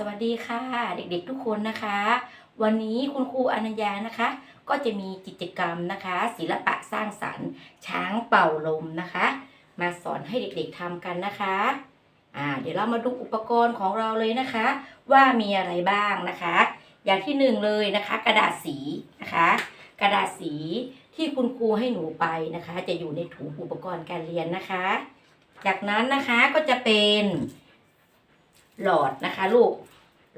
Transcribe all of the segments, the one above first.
สวัสดีค่ะ เด็กๆทุกคนนะคะ วันนี้คุณครูอนัญญานะคะ ก็จะมีกิจกรรมนะคะ ศิลปะสร้างสรรค์ช้างเป่าลมนะคะ มาสอนให้เด็กๆทำกันนะคะอ่าเดี๋ยวเรามาดูอุปกรณ์ของเราเลยนะคะ ว่ามีอะไรบ้างนะคะ อย่างที่หนึ่งเลยนะคะ กระดาษสีนะคะ กระดาษสีที่คุณครูให้หนูไปนะคะ จะอยู่ในถุงอุปกรณ์การเรียนนะคะ จากนั้นนะคะก็จะเป็น หลอดนะคะ ลูก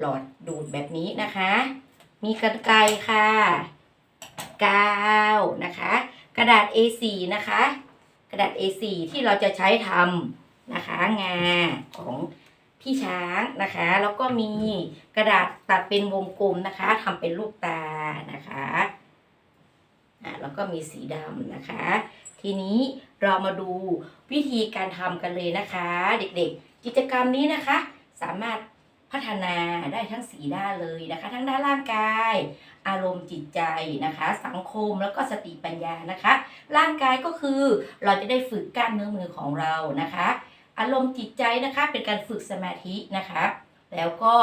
หลอดดูดแบบนี้นะคะ มีกรรไกรค่ะกาวนะคะ กระดาษ A4 นะคะ กระดาษ A4 ที่เราจะใช้ทำนะคะ งาของพี่ช้างนะคะ แล้วก็มีกระดาษตัดเป็นวงกลมนะคะทำเป็นลูกตานะคะอะแล้วก็มีสีดำนะคะ ทีนี้เรามาดูวิธีการทำกันเลยนะคะ เด็กๆ กิจกรรมนี้นะคะ สามารถพัฒนาได้ทั้งสีด้านเลยนะคะ ทั้งด้านร่างกาย อารมณ์จิตใจนะคะ สังคมแล้วก็สติปัญญานะคะ ร่างกายก็คือเราจะได้ฝึกกล้ามเนื้อมือของเรานะคะ อารมณ์จิตใจนะคะเป็นการฝึกสมาธินะคะแล้วก็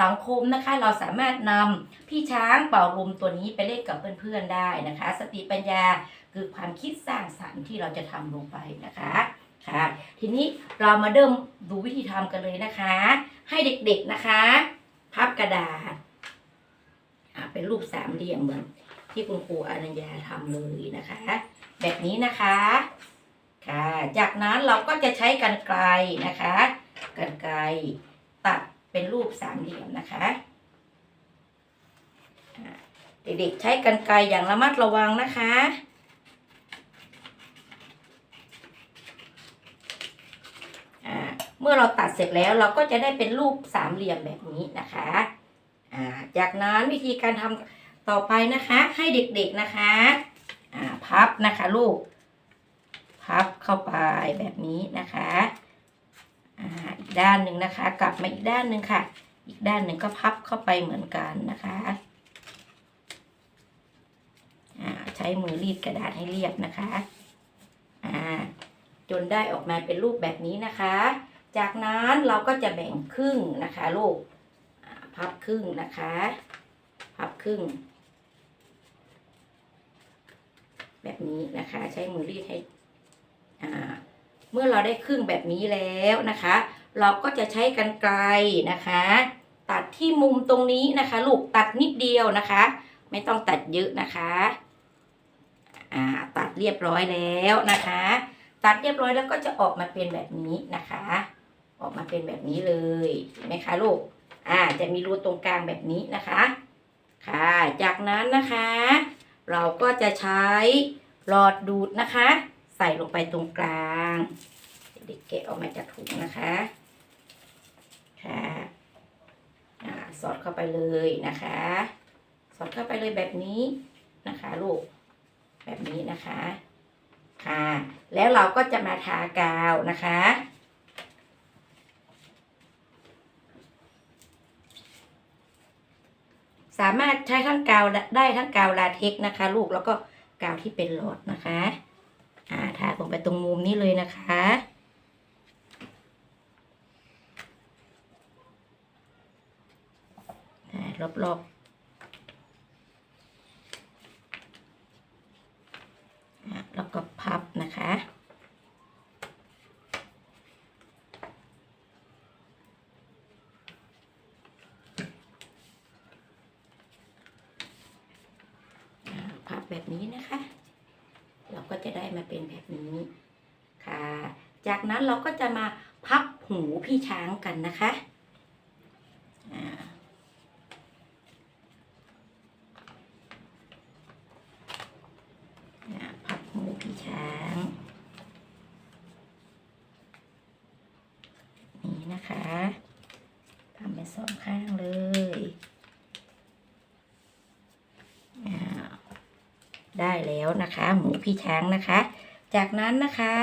สังคมนะคะเราสามารถนำพี่ช้างเป่าลมตัวนี้ไปเล่นกับเพื่อนๆได้นะคะ สติปัญญาคือความคิดสร้างสรรค์ที่เราจะทำลงไปนะคะ ค่ะ ทีนี้เรามาเริ่มดูวิธีทำกันเลยนะคะ ให้เด็กๆนะคะ พับกระดาษเป็นรูปสามเหลี่ยมเหมือนที่คุณครูอนัญญาทำเลยนะคะ แบบนี้นะคะค่ะ จากนั้นเราก็จะใช้กันไกลนะคะกันไกลตัดเป็นรูปสามเหลี่ยมนะคะเด็กๆใช้กันไกลอย่างระมัดระวังนะคะ อ่า เมื่อเราตัดเสร็จแล้วเราก็จะได้เป็นรูปสามเหลี่ยมแบบนี้นะคะอ่าจากนั้นวิธีการทำต่อไปนะคะให้เด็กๆนะคะอ่าพับนะคะลูก พับเข้าไปแบบนี้นะคะอ่าอีกด้านหนึ่งนะคะ กลับมาอีกด้านหนึ่งค่ะ อีกด้านหนึ่งก็พับเข้าไปเหมือนกันนะคะอ่าใช้มือรีดกระดาษให้เรียบนะคะอ่าจนได้ออกมาเป็นรูปแบบนี้นะคะ จากนั้นเราก็จะแบ่งครึ่งนะคะลูกพับครึ่งนะคะ พับครึ่ง แบบนี้นะคะ ใช้มือรีดให้เมื่อเราได้ครึ่งแบบนี้แล้วนะคะ เราก็จะใช้กันไกลนะคะ ตัดที่มุมตรงนี้นะคะ ลูกตัดนิดเดียวนะคะ ไม่ต้องตัดเยอะนะคะตัดเรียบร้อยแล้วนะคะ ตัดเรียบร้อยแล้วก็จะออกมาเป็นแบบนี้นะคะ ออกมาเป็นแบบนี้เลยเห็นไหมคะลูกอ่าจะมีรูตรงกลางแบบนี้นะคะ ค่ะ จากนั้นนะคะ เราก็จะใช้หลอดดูดนะคะ ใส่ลงไปตรงกลางเด็กแกะออกมาจากถุงนะคะ ค่ะอ่าสอดเข้าไปเลยนะคะ สอดเข้าไปเลยแบบนี้นะคะลูกแบบนี้นะคะ ค่ะ แล้วเราก็จะมาทากาวนะคะ สามารถใช้ทั้งกาวได้ทั้งกาวลาเท็กนะคะ ลูกแล้วก็กาวที่เป็นหลอดนะคะ อ่าทาลงไปตรงมุมนี้เลยนะคะอ่ารอบๆอะแล้วก็พับนะคะ อ่าพับ แบบนี้นะคะ เราก็จะได้มาเป็นแบบนี้ค่ะ จากนั้นเราก็จะมาพับหูพี่ช้างกันนะคะพับหูพี่ช้างนี่นะคะทำเป็นสองข้างเลยอ่า ได้แล้วนะคะ หมูพี่ช้างนะคะ จากนั้นนะคะ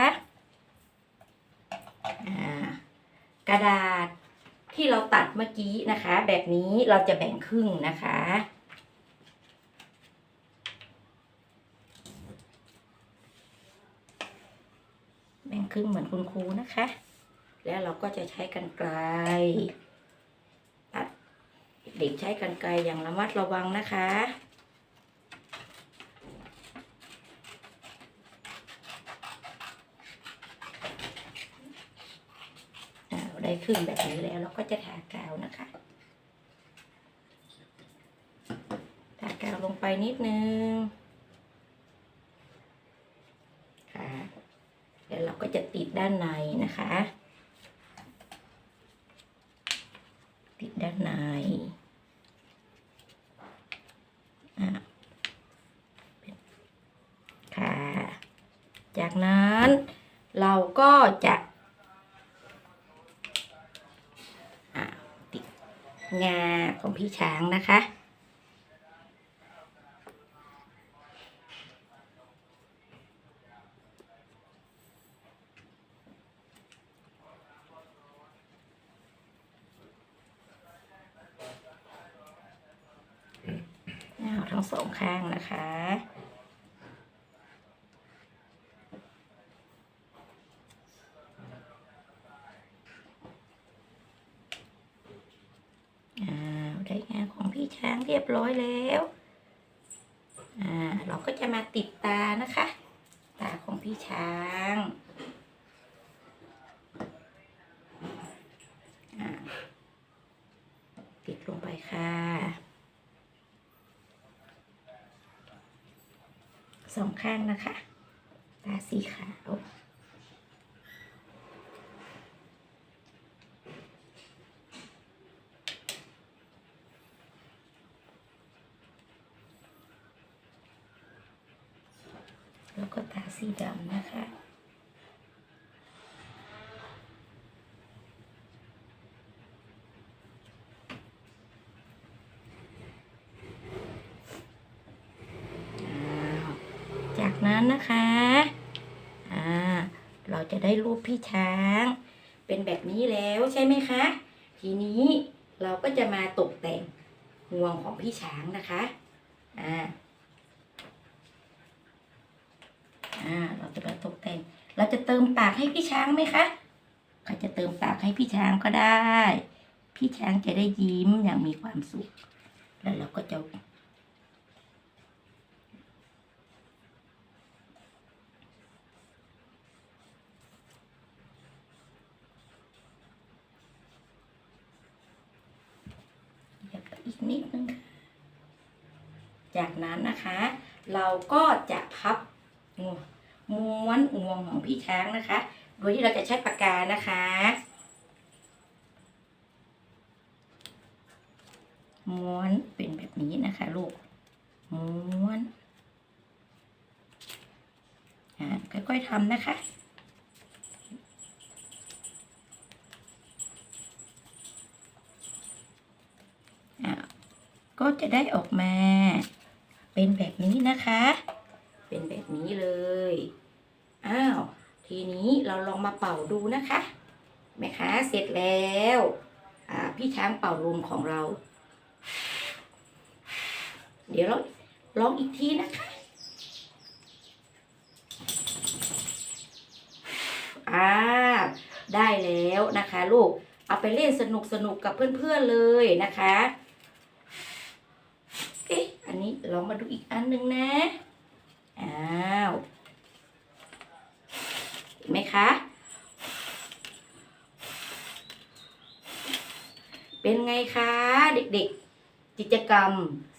กระดาษที่เราตัดเมื่อกี้นะคะ แบบนี้เราจะแบ่งครึ่งนะคะ แบ่งครึ่งเหมือนคุณครูนะคะ แล้วเราก็จะใช้กันไกลตัดด็กใช้กรรไกรอย่างระมัดระวังนะคะ อ่าได้ครึ่งแบบนี้แล้วเราก็จะทากาวนะคะทากาวลงไปนิดนึงค่ะเดี๋ยวเราก็จะติดด้านในนะคะ ติดด้านในอะค่ะ จากนั้นเราก็จะอะติด งาของพี่ช้างนะคะเอาทั้งสองข้างนะคะ อ้าวได้งานของพี่ ช้างเรียบร้อยแล้ว อ่า เราก็จะมาติดตานะคะ ตาของพี่ช้างอ่าติดลงไปค่ะสองข้างนะคะ ตาสีขาว แล้วก็ตาสีดำนะคะ จากนั้นนะคะอ่าเราจะได้รูปพี่ช้าง เป็นแบบนี้แล้วใช่ไหมคะ ทีนี้เราก็จะมาตกแต่งงวงของพี่ช้างนะคะ อ่า อ่าเราจะมาตกแต่ง เราจะเติมปากให้พี่ช้างไหมคะใครจะเติมปากให้พี่ช้างก็ได้ พี่ช้างจะได้ยิ้มอย่างมีความสุข แล้วเราก็จะอีกนิดนึง จากนั้นนะคะ เราก็จะพับงว ม้วนงวงของพี่ช้างนะคะ โดยที่เราจะใช้ปากกานะคะ ม้วนเป็นแบบนี้นะคะลูก ม้วนค่อยๆทำนะคะอ่าก็จะได้ออกมา เป็นแบบนี้นะคะ เป็นแบบนี้เลย อ้าว ทีนี้เราลองมาเป่าดูนะคะแม่ค้าเสร็จแล้วอ่าพี่ช้างเป่าลมของเรา เดี๋ยวเราลองอีกทีนะคะ อ่า ได้แล้วนะคะลูก เอาไปเล่นสนุกสนุกกับเพื่อนๆเลยนะคะ เอ๊ะ อันนี้ลองมาดูอีกอันหนึ่งนะ อ้าว นไหมคะ เป็นไงคะเด็กๆ กิจกรรม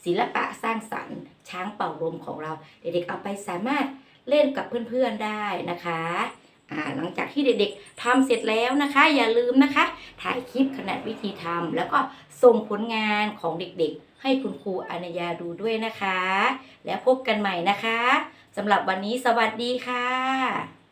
ศิลปะสร้างสรรค์ ช้างเป่าลมของเรา เด็กๆเอาไปสามารถเล่นกับเพื่อนๆได้นะคะหลังจากที่เด็กๆทำเสร็จแล้วนะคะ อย่าลืมนะคะ ถ่ายคลิปขณะวิธีทำแล้วก็ส่งผลงานของเด็กๆ ให้คุณครูอนัญญาดูด้วยนะคะ แล้วพบกันใหม่นะคะสำหรับวันนี้สวัสดีค่ะ